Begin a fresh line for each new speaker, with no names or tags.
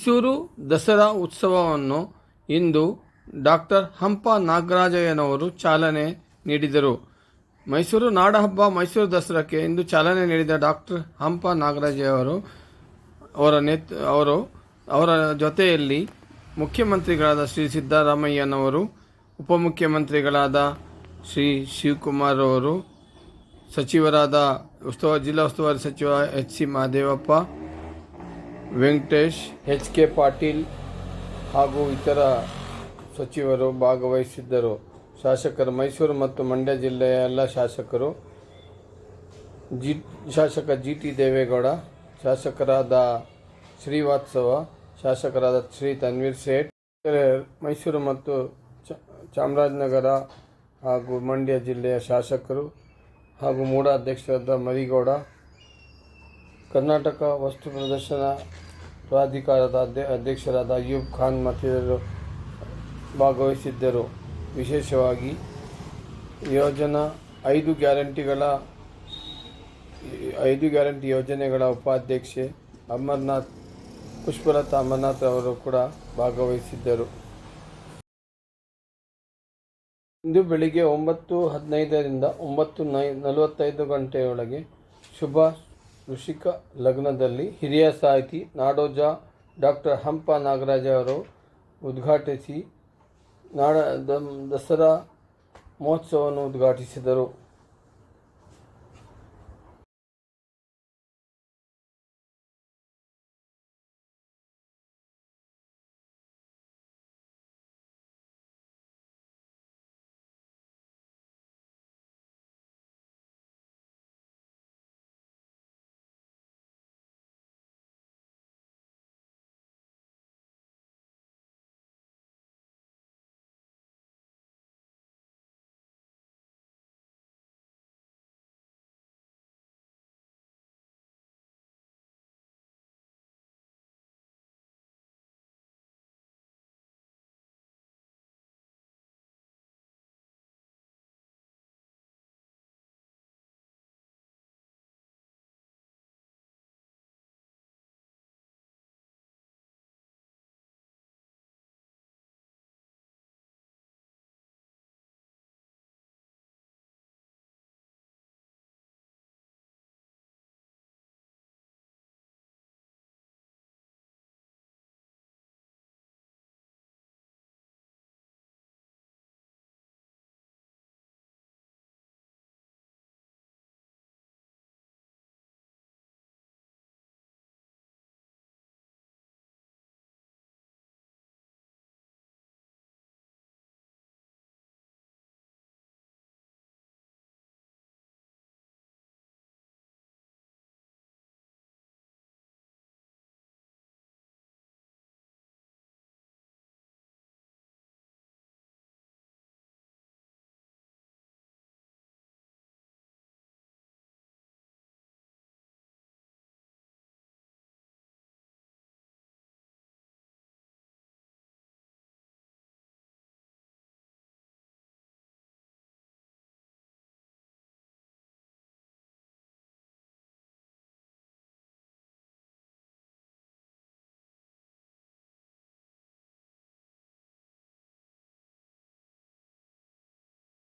ಮೈಸೂರು ದಸರಾ ಉತ್ಸವವನ್ನು ಇಂದು ಡಾಕ್ಟರ್ ಹಂಪ ನಾಗರಾಜಯ್ಯನವರು ಚಾಲನೆ ನೀಡಿದರು. ಮೈಸೂರು ನಾಡಹಬ್ಬ ಮೈಸೂರು ದಸರಾಕ್ಕೆ ಇಂದು ಚಾಲನೆ ನೀಡಿದ ಡಾಕ್ಟರ್ ಹಂಪ ನಾಗರಾಜಯ್ಯವರು ಅವರ ನೇತ್, ಅವರು ಅವರ ಜೊತೆಯಲ್ಲಿ ಮುಖ್ಯಮಂತ್ರಿಗಳಾದ ಶ್ರೀ ಸಿದ್ದರಾಮಯ್ಯನವರು, ಉಪಮುಖ್ಯಮಂತ್ರಿಗಳಾದ ಶ್ರೀ ಶಿವಕುಮಾರ್ ಅವರು ಸಚಿವರಾದ ಉಸ್ತುವಾರಿ, ಜಿಲ್ಲಾ ಉಸ್ತುವಾರಿ ಸಚಿವ H C Mahadevappa Venkatesh H K Patil ಹಾಗೂ ಇತರ ಸಚಿವರು ಭಾಗವಹಿಸಿದ್ದರು. ಶಾಸಕರು ಮೈಸೂರು ಮತ್ತು ಮಂಡ್ಯ ಜಿಲ್ಲೆಯ ಎಲ್ಲ ಶಾಸಕರು ಜಿ, ಶಾಸಕ ಜಿ ಟಿ ದೇವೇಗೌಡ, ಶಾಸಕರಾದ ಶ್ರೀವಾತ್ಸವ, ಶಾಸಕರಾದ ಶ್ರೀ ತನ್ವೀರ್ ಸೇಠ್ ಮೈಸೂರು ಮತ್ತು ಚಾಮರಾಜನಗರ ಹಾಗೂ ಮಂಡ್ಯ ಜಿಲ್ಲೆಯ ಶಾಸಕರು ಹಾಗೂ ಮೂಢಾಧ್ಯಕ್ಷರಾದ ಮರಿಗೌಡ ಕರ್ನಾಟಕ ವಸ್ತು ಪ್ರದರ್ಶನ ಪ್ರಾಧಿಕಾರದ ಅಧ್ಯ ಅಧ್ಯಕ್ಷರಾದ ಅಯ್ಯೂಬ್ ಖಾನ್ ಮತ್ತಿತರರು ಭಾಗವಹಿಸಿದ್ದರು. ವಿಶೇಷವಾಗಿ ಯೋಜನಾ ಐದು ಗ್ಯಾರಂಟಿಗಳ ಐದು ಗ್ಯಾರಂಟಿ ಯೋಜನೆಗಳ ಉಪಾಧ್ಯಕ್ಷೆ ಅಮರ್ನಾಥ್ ಪುಷ್ಪಲತಾ ಅಮರ್ನಾಥ್ ಅವರು ಕೂಡ ಭಾಗವಹಿಸಿದ್ದರು. ಇಂದು ಬೆಳಿಗ್ಗೆ ಒಂಬತ್ತು ಹದಿನೈದರಿಂದ ಒಂಬತ್ತು ನೈ ನಲವತ್ತೈದು ಗಂಟೆಯೊಳಗೆ ಶುಭ ಋಷಿಕ ಲಗ್ನದಲ್ಲಿ ಹಿರಿಯ ಸಾಹಿತಿ ನಾಡೋಜ ಡಾಕ್ಟರ್ ಹಂಪ ನಾಗರಾಜ ಅವರು ಉದ್ಘಾಟಿಸಿ ನಾಡ ದಸರಾ ಮಹೋತ್ಸವವನ್ನು ಉದ್ಘಾಟಿಸಿದರು.